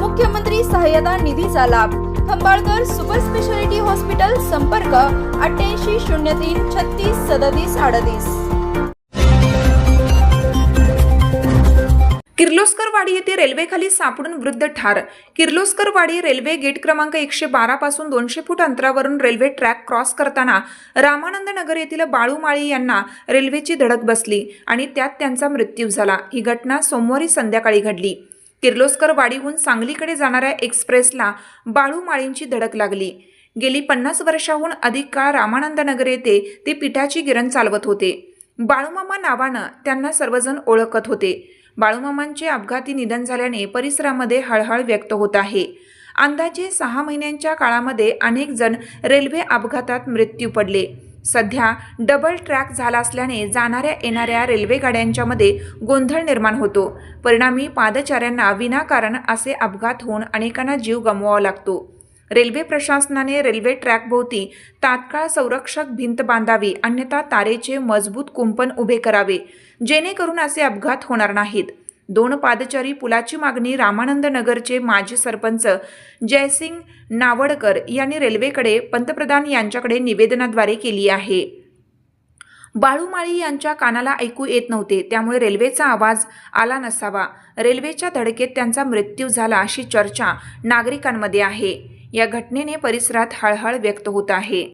मुख्यमंत्री सहाय्यता निधीचा लाभ. खंबाळकर सुपर स्पेशालिटी हॉस्पिटल संपर्क अठ्ठ्याऐंशी शून्य तीन छत्तीस सदतीस अडतीस. किर्लोस्करवाडी येथे रेल्वेखाली सापडून वृद्ध ठार. किर्लोस्करवाडी रेल्वे गेट क्रमांक एकशे बारा पासून दोनशे फूट अंतरावरून रेल्वे ट्रॅक क्रॉस करताना रामानंद नगर येथील बाळू माळी यांना रेल्वेची धडक बसली आणि त्यात त्यांचा मृत्यू झाला. ही घटना सोमवारी संध्याकाळी घडली. किर्लोस्कर वाडीहून सांगलीकडे जाणाऱ्या एक्सप्रेसला बाळू माळींची धडक लागली. गेली पन्नास वर्षाहून अधिक काळ रामानंदनगर येथे ते पिठाची गिरण चालवत होते. बाळूमामा नावानं त्यांना सर्वजण ओळखत होते. बाळूमामांचे अपघाती निधन झाल्याने परिसरामध्ये हळहळ व्यक्त होत आहे. अंदाजे सहा महिन्यांच्या काळामध्ये अनेक जण रेल्वे अपघातात मृत्यू पडले. सध्या डबल ट्रॅक झाला असल्याने जाणाऱ्या येणाऱ्या रेल्वे गाड्यांच्यामध्ये गोंधळ निर्माण होतो. परिणामी पादचाऱ्यांना विनाकारण असे अपघात होऊन अनेकांना जीव गमवावा लागतो. रेल्वे प्रशासनाने रेल्वे ट्रॅकभोवती तात्काळ संरक्षक भिंत बांधावी अन्यथा तारेचे मजबूत कुंपण उभे करावे जेणेकरून असे अपघात होणार नाहीत. दोन पादचारी पुलाची मागणी रामानंद नगरचे माजी सरपंच जयसिंग नावडकर यांनी रेल्वेकडे पंतप्रधान यांच्याकडे निवेदनाद्वारे केली आहे. बाळूमाळी यांच्या कानाला ऐकू येत नव्हते त्यामुळे रेल्वेचा आवाज आला नसावा. रेल्वेच्या धडकेत त्यांचा मृत्यू झाला अशी चर्चा नागरिकांमध्ये आहे. या घटनेने परिसरात हळहळ व्यक्त होत आहे.